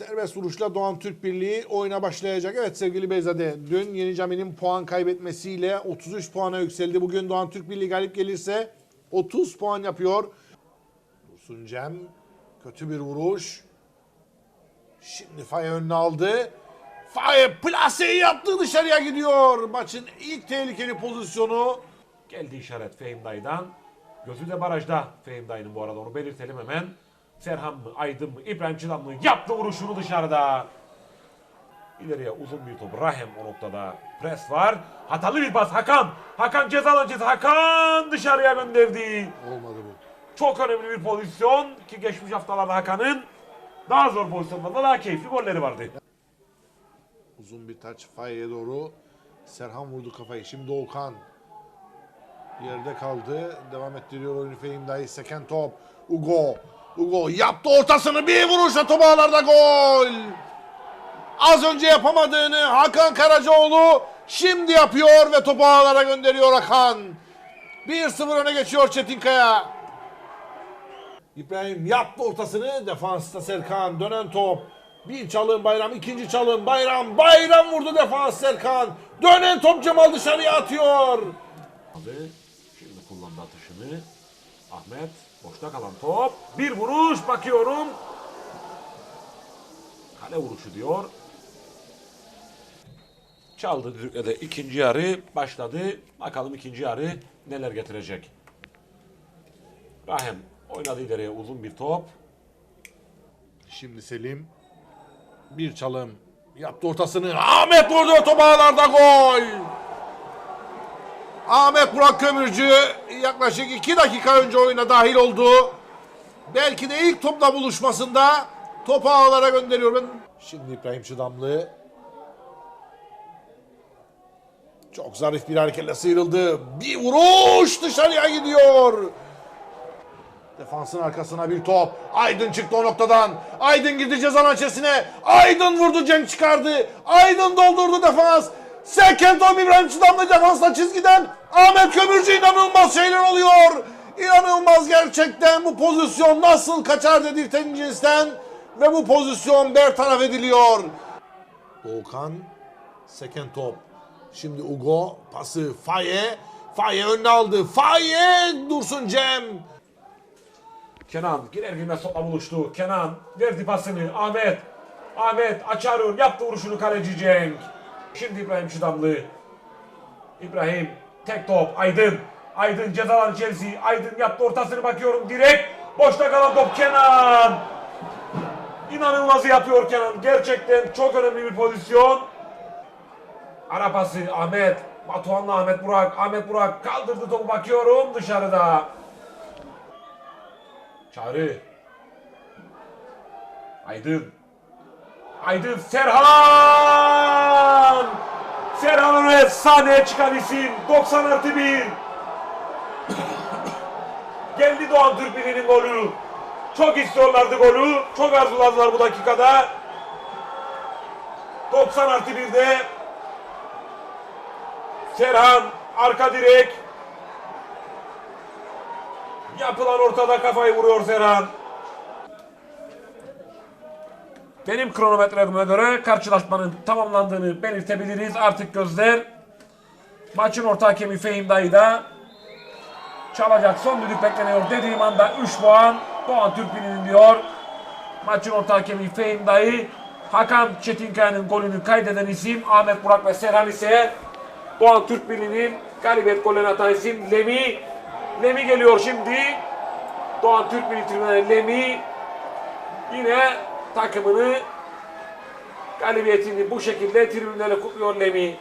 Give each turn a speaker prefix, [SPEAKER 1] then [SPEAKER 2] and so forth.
[SPEAKER 1] Serbest vuruşla Doğan Türk Birliği oyuna başlayacak. Evet sevgili Beyzade dün Yeni Cami'nin puan kaybetmesiyle 33 puana yükseldi. Bugün Doğan Türk Birliği galip gelirse 30 puan yapıyor. Dursun Cem kötü bir vuruş. Şimdi Faye önüne aldı. Faye plaseyi yaptı dışarıya gidiyor. Maçın ilk tehlikeli pozisyonu.
[SPEAKER 2] Geldi işaret Fehim Dayı'dan. Gözü de barajda Fehim Dayı'nın bu arada onu belirtelim hemen. Serhan mı, Aydın mı, İbrahim Çılan mı yaptı vuruşunu dışarıda. İleriye uzun bir top. Rahem o noktada. Pres var. Hatalı bir pas. Hakan. Hakan ceza alan ceza. Hakan dışarıya gönderdi.
[SPEAKER 1] Olmadı bu.
[SPEAKER 2] Çok önemli bir pozisyon ki geçmiş haftalarda Hakan'ın daha zor pozisyonlarda daha keyifli golleri vardı.
[SPEAKER 1] Uzun bir taç Faye'ye doğru. Serhan vurdu kafayı. Şimdi Okan. Yerde kaldı. Devam ettiriyor oyunu Fehim Dayı. Seken top. Ugo. Ugo yaptı ortasını. Bir vuruşla top ağlarda gol. Az önce yapamadığını Hakan Karacaoğlu şimdi yapıyor ve topu ağlara gönderiyor Hakan. 1-0 öne geçiyor Çetinkaya. İbrahim yaptı ortasını. Defansta Serkan. Dönen top. Bir çalım Bayram. ikinci çalım Bayram. Bayram vurdu defans Serkan. Dönen top Cemal dışarıya atıyor.
[SPEAKER 2] Aldı. Şimdi kullandı atışını. Ahmet boşta kalan top. Bir vuruş bakıyorum. Kale vuruşu diyor. Çaldı düdükle ikinci yarı başladı. Bakalım ikinci yarı neler getirecek. Rahem oynadı ileriye uzun bir top.
[SPEAKER 1] Şimdi Selim. Bir çalım. Yaptı ortasını. Ahmet vurdu top ağlarda gol. Ahmet Burak Kömürcü yaklaşık iki dakika önce oyuna dahil oldu. Belki de ilk topla buluşmasında topu ağlara gönderiyor. Ben... Şimdi İbrahim Çıdamlı. Çok zarif bir hareketle sıyrıldı. Bir vuruş dışarıya gidiyor. Defansın arkasına bir top. Aydın çıktı o noktadan. Aydın girdi ceza lançesine. Aydın vurdu Cenk çıkardı. Aydın doldurdu defans. Seken top İbrahim Çıdamlı defansla çizgiden. Ahmet Kömürcü inanılmaz şeyler oluyor. İnanılmaz gerçekten bu pozisyon nasıl kaçar dedirten cinsten. Ve bu pozisyon bertaraf ediliyor. Doğukan Seken top. Şimdi Ugo pası Faye. Faye önüne aldı. Faye Dursun Cem.
[SPEAKER 2] Kenan girer girmez topla buluştu. Kenan verdi pasını. Ahmet. Ahmet açarıyor. Yaptı vuruşunu kaleci Cenk. Şimdi İbrahim Çıdamlı. İbrahim tek top. Aydın. Aydın cezalar Chelsea. Aydın yaptı ortasını bakıyorum. Direkt boşta kalan top Kenan. İnanılmazı yapıyor Kenan. Gerçekten çok önemli bir pozisyon. Ara pası Ahmet. Batuhan'la Ahmet Burak. Ahmet Burak kaldırdı topu bakıyorum dışarıda. Çağrı. Aydın. Aydın Serhan! Serhan Önes sahneye çıkan isim 90 artı 1. Geldi Doğan Türkmen'in golü. Çok istiyorlardı golü. Çok arzuladılar bu dakikada. 90 artı 1'de Serhan arka direk. Yapılan ortada kafayı vuruyor Serhan. Benim kronometreme göre karşılaşmanın tamamlandığını belirtebiliriz. Artık gözler maçın orta hakemi Fehim Dayı da çalacak son düdük bekleniyor dediğim anda 3 puan Doğan Türkmen'in diyor. Maçın orta hakemi Fehim Dayı Hakan Çetinkaya'nın golünü kaydeden isim Ahmet Burak ve Serhan ise Doğan Türk Birliği'nin galibiyet golünü atan isim Lemi. Lemi geliyor şimdi. Doğan Türk Birliği tribününe Lemi yine takımını galibiyetini bu şekilde tribünlerle kutluyor Lemi.